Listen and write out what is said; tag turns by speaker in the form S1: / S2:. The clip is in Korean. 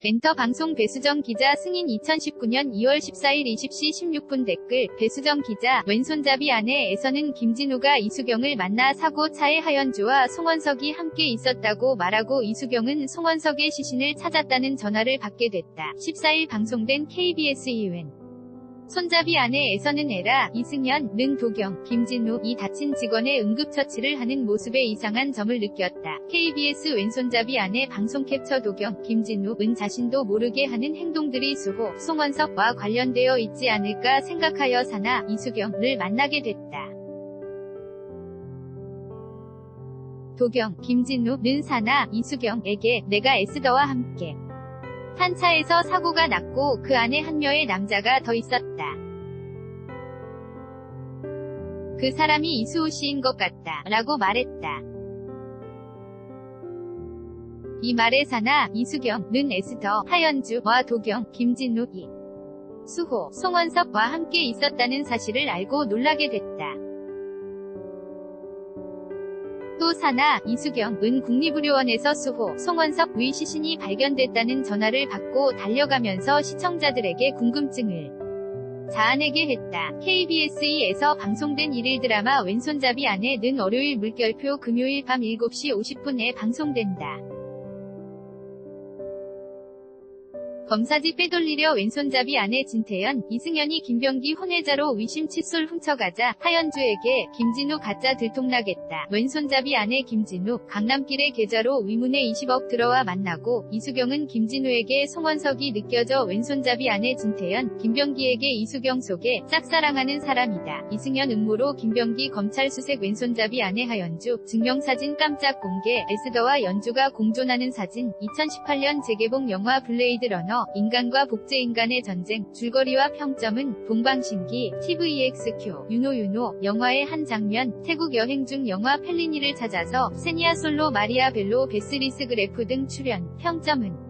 S1: 멘터 방송 배수정 기자 승인 2019년 2월 14일 20시 16분 댓글 배수정 기자 왼손잡이 아내에서는 김진우가 이수경을 만나 사고 차에 하연주와 송원석이 함께 있었다고 말하고 이수경은 송원석의 시신을 찾았다는 전화를 받게 됐다. 14일 방송된 KBS 이웬 손잡이 아내에서는 에라, 이승현, 는 도경, 김진우, 이 다친 직원의 응급처치를 하는 모습에 이상한 점을 느꼈다. KBS 왼손잡이 아내 방송 캡처 도경, 김진우, 은 자신도 모르게 하는 행동들이 수호, 송원석과 관련되어 있지 않을까 생각하여 사나, 이수경을 만나게 됐다. 도경, 김진우,는 사나, 이수경에게 내가 에스더와 함께 한 차에서 사고가 났고 그 안에 한 명의 남자가 더 있었다. 그 사람이 이수호 씨인 것 같다. 라고 말했다. 이 말에 사나, 이수경,는 에스더, 하연주와 도경, 김진우, 이 수호, 송원석과 함께 있었다는 사실을 알고 놀라게 됐다. 또 사나, 이수경, 은 국립의료원에서 수호, 송원석 의 시신이 발견됐다는 전화를 받고 달려가면서 시청자들에게 궁금증을 자아내게 했다. KBS2에서 방송된 일일 드라마 왼손잡이 아내는 월요일 물결표 금요일 밤 7시 50분에 방송된다. 검사지 빼돌리려 왼손잡이 아내 진태연, 이승현이 김병기 혼외자로 위심 칫솔 훔쳐가자 하연주에게 김진우 가짜 들통나겠다. 왼손잡이 아내 김진우, 강남길의 계좌로 위문에 20억 들어와 만나고 이수경은 김진우에게 송원석이 느껴져 왼손잡이 아내 진태연, 김병기에게 이수경 속에 짝사랑하는 사람이다. 이승현 음모로 김병기 검찰 수색 왼손잡이 아내 하연주, 증명사진 깜짝 공개, 에스더와 연주가 공존하는 사진, 2018년 재개봉 영화 블레이드 러너, 인간과 복제인간의 전쟁, 줄거리와 평점은 동방신기, TVXQ, 유노유노, 영화의 한 장면, 태국 여행 중 영화 펠리니를 찾아서 세니아 솔로 마리아 벨로 베스리스 그래프 등 출연, 평점은